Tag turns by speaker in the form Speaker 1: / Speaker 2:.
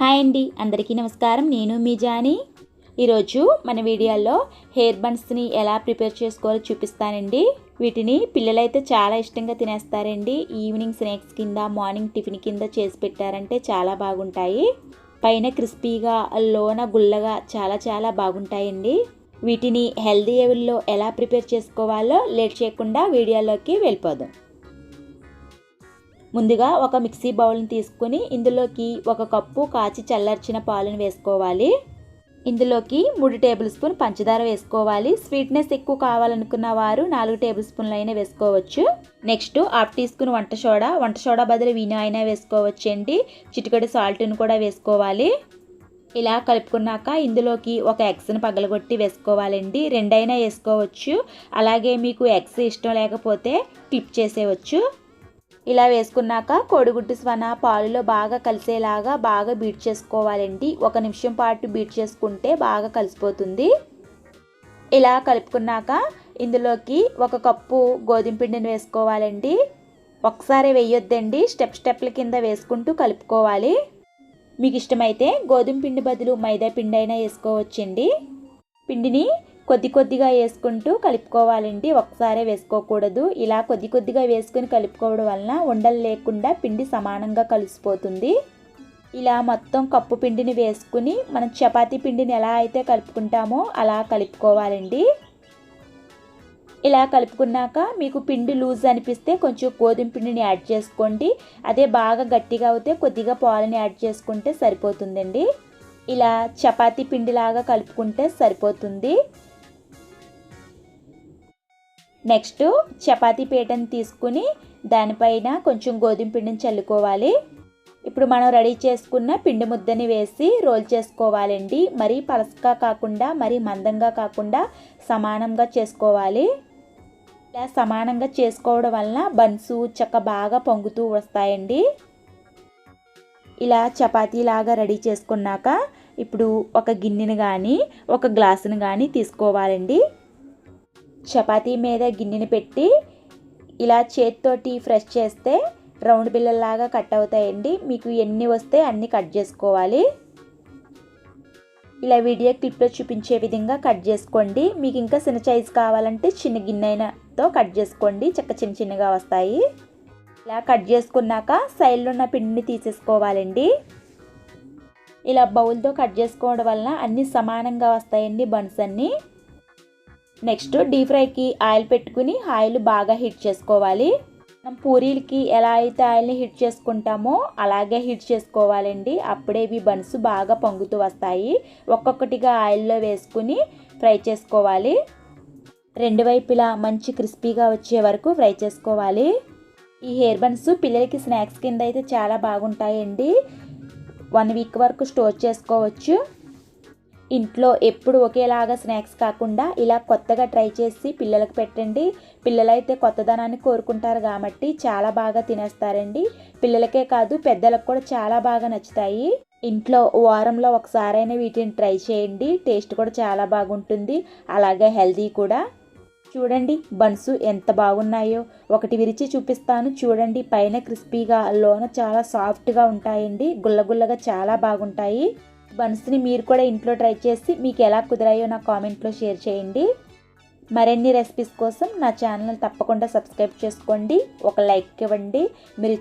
Speaker 1: Hi అండి అందరికీ నమస్కారం. నేను మీ జాని. ఈరోజు మన వీడియోలో హెయిర్ బన్స్ని ఎలా ప్రిపేర్ చేసుకోవాలో చూపిస్తానండి. వీటిని పిల్లలైతే చాలా ఇష్టంగా తినేస్తారండి. ఈవినింగ్ స్నాక్స్ కింద మార్నింగ్ టిఫిన్ కింద చేసి పెట్టారంటే చాలా బాగుంటాయి. పైన క్రిస్పీగా లోన గుల్లగా చాలా చాలా బాగుంటాయండి. వీటిని హెల్దీ లెవెల్లో ఎలా ప్రిపేర్ చేసుకోవాలో లేట్ చేయకుండా వీడియోలోకి వెళ్ళిపోదాం. ముందుగా ఒక మిక్సీ బౌల్ని తీసుకుని ఇందులోకి ఒక కప్పు కాచి చల్లార్చిన పాలను వేసుకోవాలి. ఇందులోకి మూడు టేబుల్ స్పూన్ పంచదార వేసుకోవాలి. స్వీట్నెస్ ఎక్కువ కావాలనుకున్న వారు నాలుగు టేబుల్ స్పూన్లు అయినా వేసుకోవచ్చు. నెక్స్ట్ హాఫ్ టీ స్పూన్ వంట సోడా. వంట సోడా బదులు వినో అయినా వేసుకోవచ్చు అండి చిటికడి సాల్ట్ని కూడా వేసుకోవాలి. ఇలా కలుపుకున్నాక ఇందులోకి ఒక ఎగ్స్ని పగలగొట్టి వేసుకోవాలండి. రెండైనా వేసుకోవచ్చు. అలాగే మీకు ఎగ్స్ ఇష్టం లేకపోతే క్లిప్ చేసేవచ్చు ఇలా వేసుకున్నాక కోడిగుడ్డు స్వన పాలులో బాగా కలిసేలాగా బాగా బీట్ చేసుకోవాలండి. ఒక నిమిషం పాటు బీట్ చేసుకుంటే బాగా కలిసిపోతుంది. ఇలా కలుపుకున్నాక ఇందులోకి ఒక కప్పు గోధుమ పిండిని వేసుకోవాలండి. ఒకసారి వేయొద్దండి. స్టెప్ స్టెప్ల కింద వేసుకుంటూ కలుపుకోవాలి. మీకు ఇష్టమైతే గోధుమ పిండి బదులు మైదా పిండి అయినా వేసుకోవచ్చండి. పిండిని కొద్ది కొద్దిగా వేసుకుంటూ కలుపుకోవాలండి. ఒకసారే వేసుకోకూడదు. ఇలా కొద్ది కొద్దిగా వేసుకుని కలుపుకోవడం వలన ఉండలు లేకుండా పిండి సమానంగా కలిసిపోతుంది. ఇలా మొత్తం కప్పు పిండిని వేసుకుని మనం చపాతీ పిండిని ఎలా అయితే కలుపుకుంటామో అలా కలుపుకోవాలండి. ఇలా కలుపుకున్నాక మీకు పిండి లూజ్ అనిపిస్తే కొంచెం గోధుమ పిండిని యాడ్ చేసుకోండి. అదే బాగా గట్టిగా అవుతే కొద్దిగా పాలని యాడ్ చేసుకుంటే సరిపోతుందండి. ఇలా చపాతీ పిండిలాగా కలుపుకుంటే సరిపోతుంది. నెక్స్ట్ చపాతీ పీటను తీసుకుని దానిపైన కొంచెం గోధుమ పిండిని చల్లుకోవాలి. ఇప్పుడు మనం రెడీ చేసుకున్న పిండి ముద్దని వేసి రోల్ చేసుకోవాలండి. మరీ పలసగా కాకుండా మరీ మందంగా కాకుండా సమానంగా చేసుకోవాలి. ఇలా సమానంగా చేసుకోవడం వలన బన్సు చక్క బాగా పొంగుతూ వస్తాయండి. ఇలా చపాతీలాగా రెడీ చేసుకున్నాక ఇప్పుడు ఒక గిన్నెను కానీ ఒక గ్లాసును కానీ తీసుకోవాలండి. చపాతీ మీద గిన్నెని పెట్టి ఇలా చేతితోటి ఫ్రెష్ చేస్తే రౌండ్ బిల్లల్లాగా కట్ అవుతాయండి. మీకు ఎన్ని వస్తే అన్ని కట్ చేసుకోవాలి. ఇలా వీడియో క్లిప్లో చూపించే విధంగా కట్ చేసుకోండి. మీకు ఇంకా చిన్న సైజ్ కావాలంటే చిన్న గిన్నెతో కట్ చేసుకోండి. చక్క చిన్న చిన్నగా వస్తాయి. ఇలా కట్ చేసుకున్నాక సైడ్లో ఉన్న పిండిని తీసేసుకోవాలండి. ఇలా బౌల్తో కట్ చేసుకోవడం వలన అన్నీ సమానంగా వస్తాయండి బన్స్ అన్నీ. నెక్స్ట్ డీప్ ఫ్రైకి ఆయిల్ పెట్టుకుని ఆయిల్ బాగా హీట్ చేసుకోవాలి. మనం పూరీలకి ఎలా అయితే ఆయిల్ని హీట్ చేసుకుంటామో అలాగే హీట్ చేసుకోవాలండి. అప్పుడే ఇవి బన్స్ బాగా పొంగుతూ వస్తాయి. ఒక్కొక్కటిగా ఆయిల్లో వేసుకుని ఫ్రై చేసుకోవాలి. రెండు వైపులా మంచి క్రిస్పీగా వచ్చే వరకు ఫ్రై చేసుకోవాలి. ఈ హెయిర్ బన్స్ పిల్లలకి స్నాక్స్ కింద అయితే చాలా బాగుంటాయండి. వన్ వీక్ వరకు స్టోర్ చేసుకోవచ్చు. ఇంట్లో ఎప్పుడు ఒకేలాగా స్నాక్స్ కాకుండా ఇలా కొత్తగా ట్రై చేసి పిల్లలకు పెట్టండి. పిల్లలైతే కొత్తదనాన్ని కోరుకుంటారు కాబట్టి చాలా బాగా తినేస్తారండి. పిల్లలకే కాదు పెద్దలకు కూడా చాలా బాగా నచ్చుతాయి. ఇంట్లో వారంలో ఒకసారైనా వీటిని ట్రై చేయండి. టేస్ట్ కూడా చాలా బాగుంటుంది. అలాగే హెల్దీ కూడా. చూడండి బన్సు ఎంత బాగున్నాయో. ఒకటి విరిచి చూపిస్తాను. చూడండి పైన క్రిస్పీగా లోన చాలా సాఫ్ట్గా ఉంటాయండి. గుల్లగుల్లగా చాలా బాగుంటాయి. బన్స్ని మీరు కూడా ఇంట్లో ట్రై చేసి మీకు ఎలా కుదిరాయో నా కామెంట్లో షేర్ చేయండి. మరిన్ని రెసిపీస్ కోసం నా ఛానల్ తప్పకుండా సబ్స్క్రైబ్ చేసుకోండి. ఒక లైక్ ఇవ్వండి. మీరు